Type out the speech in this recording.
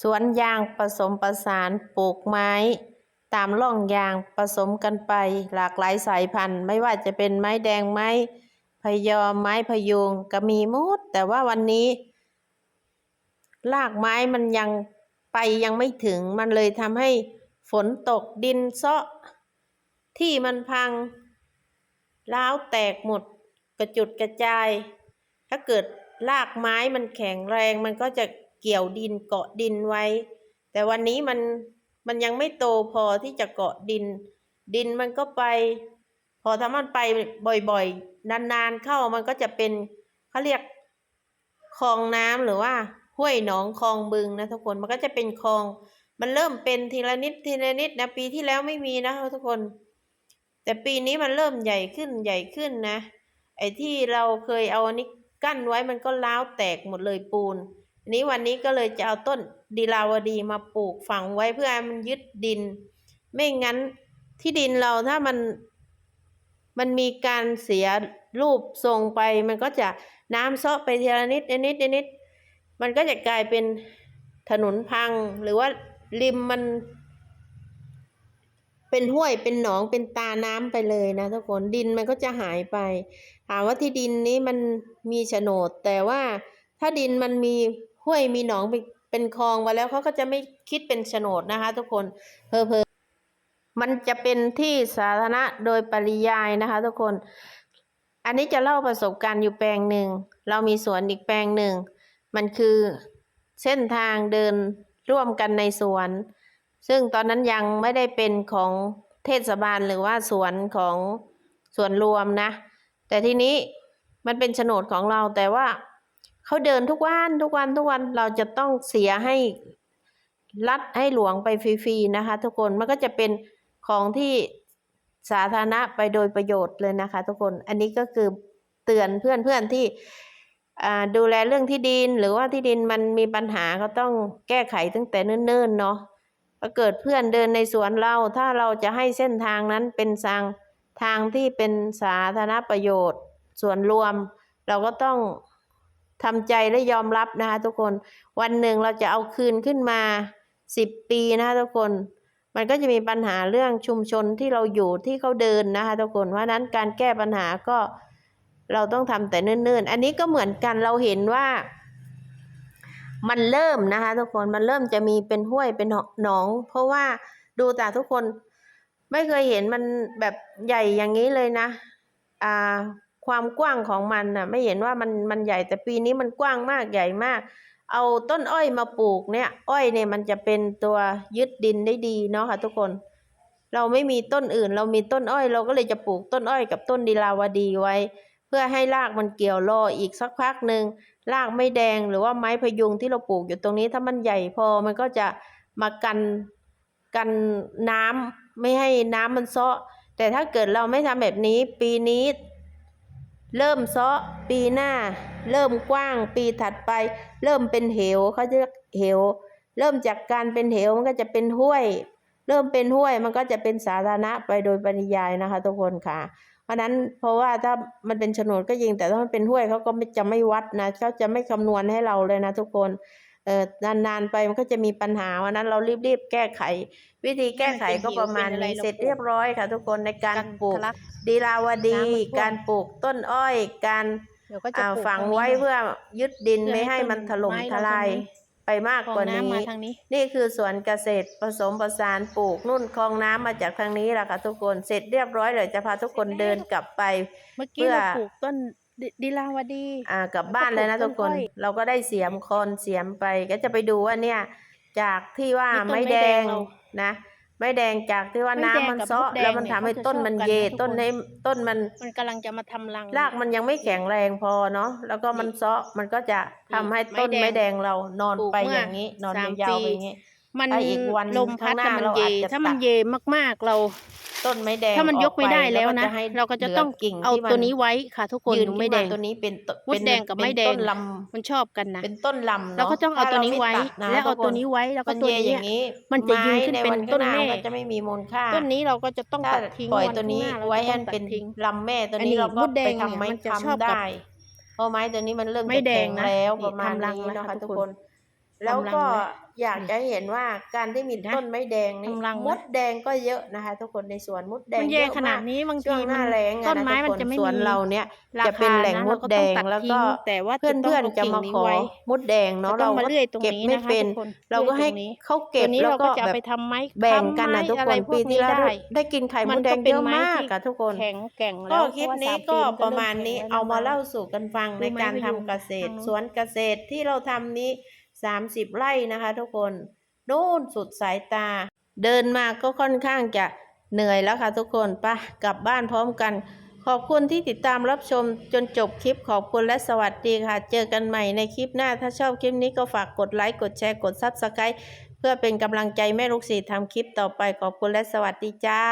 สวนยางผสมประสานปลูกไม้ ตามร่องยางผสมกันไป หลากหลายสายพันธุ์ ไม่ว่าจะเป็นไม้แดงไม้พยอมไม้พยูงก็มีหมดแต่ว่าวันนี้รากไม้มันยังไปยังไม่ถึงมันเลยทำให้ฝนตกดินเซาะ ที่มันพังร้าวแตกหมดกระจุดกระจาย ถ้าเกิดรากไม้มันแข็งแรงมันก็จะ เกี่ยวดินเกาะดินไว้ แต่วันนี้มันมันยังไม่โตพอที่จะเกาะดิน ดินมันก็ไป พอถ้ามันไปบ่อยๆ นานๆเข้ามันก็จะเป็นเขาเรียกคลองน้ำหรือว่าห้วยหนองคลองบึงนะทุกคนมันก็จะเป็นคลอง มันเริ่มเป็นทีละนิดทีละนิดนะปีที่แล้วไม่มีนะทุกคน แต่ปีนี้มันเริ่มใหญ่ขึ้นใหญ่ขึ้นนะ ไอ้ที่เราเคยเอาอันนี้กั้นไว้มันก็ล้าวแตกหมดเลยปูน นี้วันนี้ก็เลยจะเอาต้นดีลาวดีมาปลูกฝังไว้เพื่อให้มันยึดดิน ไม่งั้นที่ดินเราถ้ามันมันมีการเสียรูปทรงไปมันก็จะน้ำเซาะไปทีละนิดนิดนิดนิดมันก็จะกลายเป็นถนนพังหรือว่าริมมัน เป็นห้วยเป็นหนองเป็นตาน้ำไปเลยนะทุกคนดินมันก็จะหายไปถามว่าที่ดินนี้มันมีโฉนด แต่ว่าถ้าดินมันมี ห้วยมีหนองเป็นเป็นคลองมาแล้วเขาก็จะไม่คิดเป็นโฉนดนะคะ ทุกคนเพอเพอมันจะเป็นที่สาธารณะโดยปริยายนะคะ ทุกคน อันนี้จะเล่าประสบการณ์อยู่แปลงหนึ่ง เรามีสวนอีกแปลงหนึ่ง มันคือเส้นทางเดินร่วมกันในสวน ซึ่งตอนนั้นยังไม่ได้เป็นของเทศบาลหรือว่าสวนของส่วนรวมนะ แต่ทีนี้มันเป็นโฉนดของเราแต่ว่า เขาเดินทุกวันทุกวันทุกวันเราจะต้องเสียให้รัฐให้หลวงไปฟรีๆนะคะ ทุกคนมันก็จะเป็นของที่สาธารณะไปโดยประโยชน์เลยนะคะ ทุกคนอันนี้ก็คือเตือนเพื่อนๆที่อ่ดูแลเรื่องที่ดิน หรือว่าที่ดินมันมีปัญหาก็ต้องแก้ไขตั้งแต่เนิ่นๆเนาะถ้าเกิดเพื่อนเดินในสวนเราถ้าเราจะให้เส้นทางนั้นเป็นทางทางที่เป็นสาธารณประโยชน์ ส่วนรวม เราก็ต้อง ทำใจและยอมรับนะคะทุกคน วันหนึ่งเราจะเอาคืนขึ้นมาสิบปีนะคะทุกคน มันก็จะมีปัญหาเรื่องชุมชนที่เราอยู่ที่เขาเดินนะคะทุกคนเพราะนั้นการแก้ปัญหาก็เราต้องทำแต่เนิ่นๆ อันนี้ก็เหมือนกันเราเห็นว่า มันเริ่มนะคะทุกคนมันเริ่มจะมีเป็นห้วยเป็นหนอง เพราะว่าดูแต่ทุกคนไม่เคยเห็นมันแบบใหญ่อย่างนี้เลยนะ อ่า ความกว้างของมันน่ะ ไม่เห็นว่ามันมันใหญ่แต่ปีนี้มันกว้างมากใหญ่มาก เอาต้นอ้อยมาปลูกเนี่ย อ้อยเนี่ยมันจะเป็นตัวยึดดินได้ดีเนาะค่ะทุกคน เราไม่มีต้นอื่น เรามีต้นอ้อย เราก็เลยจะปลูกต้นอ้อยกับต้นดีลาวดีไว้ เพื่อให้รากมันเกี่ยวรออีกสักพักหนึ่งรากไม่แดงหรือว่าไม้พยุงที่เราปลูกอยู่ตรงนี้ถ้ามันใหญ่พอมันก็จะมากันกันน้ำไม่ให้น้ำมันเซาะ แต่ถ้าเกิดเราไม่ทำแบบนี้ปีนี้ เริ่มเซาะปีหน้า เริ่มกว้างปีถัดไป เริ่มเป็นเหวเขาจะเรียกเหว เริ่มจากการเป็นเหวมันก็จะเป็นห้วย เริ่มเป็นห้วยมันก็จะเป็นสาธารณะไปโดยปริยายนะคะ ทุกคนค่ะ เพราะนั้นเพราะว่าถ้ามันเป็นโฉนดก็จริงแต่ถ้ามันเป็นห้วยเขาก็ไม่จะไม่วัดนะเขาจะไม่คำนวณให้เราเลยนะทุกคน เออนานๆไปมันก็จะมีปัญหาวันนั้นเรารีบๆแก้ไข วิธีแก้ไขก็ประมาณนี้เสร็จเรียบร้อยค่ะ ทุกคนในการปลูกทะลักดีลาวดีน้ำมันท่วมการปลูกต้นอ้อย การเดี๋ยวก็จะอ่าปลูกฝังตรนี้ไว้เพื่อยึดดินเพื่อไม่ให้ให้มันต้นถล่มไม้ทเราลายตรงนี้ไปมากคลองกว่าน้ำนี้มาทางนี้ นี่คือสวนเกษตรผสมผสานปลูกนุ่นคลองน้ำมาจากทางนี้แหละค่ะทุกคนเสร็จเรียบร้อยเดี๋ยวจะพาทุกคนเดินกลับไปเมื่อกี้เพื่อเราปลูกต้น ดิดีลาวดี อ่ากลับบ้านเลยนะก็ปลูทุกกคนต้นอ้อยเราก็ได้เสียมคอนเสียมไป ก็จะไปดูว่าเนี่ย จากที่ว่านี่ต้นไม้ไม้แดแดงงเรานะไม้แดงจากที่ว่าไม้น้ำแดงมันกับเซาะมดแดงแล้วมันเนี่ยทำให้เขาจะต้นชอบมันกันเยนะทุกต้นคนให้ต้นมันมันกำลังจะมาทำรังรากมันยังไม่แข็งแรงพอเนาะแล้วก็มันเซาะมันก็จะทำให้ต้นไม้ไม้แดแดงงเรานอนปลูกไปเมื่ออย่างนี้ นอนสามยาวๆปีไปอย่างนี้ มันถ้าอีกวันลมพัดข้างหน้าแต่มันเราเย อาจจะถ้ามันตัด เยมากๆเรา ต้นไม้แดงถ้ามันยกไม่ได้แล้วนะ ออปให้เราก็จะต้องหลืกิ่งเอาที่มัตัวนี้ไว้ค่ะ ทุกคนยืนดูไม่ไม่แดแดงงตัวนี้เป็นต้นมดแดงกับไม้แดง เป็นต้นลมันชอบกันำนะเป็นต้นลำเราเนาะก็ต้องเอาถ้ตัวนี้รม่ไว้ตัดนะแล้วเอาทุกคตัวนี้ไว้แล้วก็มันตัวเยอนี้ย่างนี้มันจะยืนไม้ขึ้นในเป็นวันต้ข้างนหน้าแม่มันจะไม่มีมูลค่าต้นนี้เราก็จะต้องถ้าตัดทิ้งปล่อยวันตัวนี้ข้างหาเราไว้จะให้ต้องตัดเป็นทิ้ง ลำแม่ตัวอันนี้นี้เราก็มดแดไปงทำไม้เนี่ยมันจะชอบค้ำกับได้เพราะไม้ตัวนี้มันเริ่มไม้จะแดแข็งงนะแล้วนี่ประมาณทำรังนี้แล้วนะคะค่ะทุกทุกคคน น แล้วก็กำลังเลยอยากจะเห็นว่าการที่มีนะต้นไม้แดงนี่กำลังเลยมดแดงก็เยอะนะคะ ทุกคนในสวนมดแดงมันเยแย่อะขนาดมากนี้บางช่ทีวงหมัน้านแล้งต้อะนนะไม้ทุกมันคนจะไม่สวนมีเราเนี่ยราจะเป็นคาแหล่งนะมเราดก็แดต้องงตัดแล้วทิ้ก็งแต่ว่าเพื่อนต้เพื่อนงาจะมากิ่งขอไว้มดแดงเนาะเราต้องมาเลื่อยตรงเก็บนี้ไม่นะคะเป็นทุกคนเราก็ให้ลื่อยตรงนี้เขาตัเก็บวนี้แล้วเราก็ก็จะเอาแบบไปทำไม้แบ่งค้ำกันนะไม้ทุกอะคไรนพวปีกที่นี้แล้วได้ได้กินไข่มมันดแดก็งเป็เยนอะไม้มากที่ค่ะทุกคนแข็งแกร่งก็แล้วคลิปเพราะว่านี้สามก็ปีมันประมาณเริ่นี้แข็งเอามาแล้วเล่าสู่กันฟังดูในไหมการไปทำอยู่เกษตรทางนู้นสวนเกษตรที่เราทำนี้ สามสิบไร่นะคะทุกคนนู่นสุดสายตา เดินมาก็ค่อนข้างจะเหนื่อยแล้วค่ะทุกคนปะกลับบ้านพร้อมกัน ขอบคุณที่ติดตามรับชมจนจบคลิปขอบคุณและสวัสดีค่ะ เจอกันใหม่ในคลิปหน้า ถ้าชอบคลิปนี้ก็ฝากกดไลค์ กดแชร์ กดซับสไครต์เพื่อเป็นกำลังใจแม่ลูกศิษย์ทำคลิปต่อไปขอบคุณและสวัสดีจ้า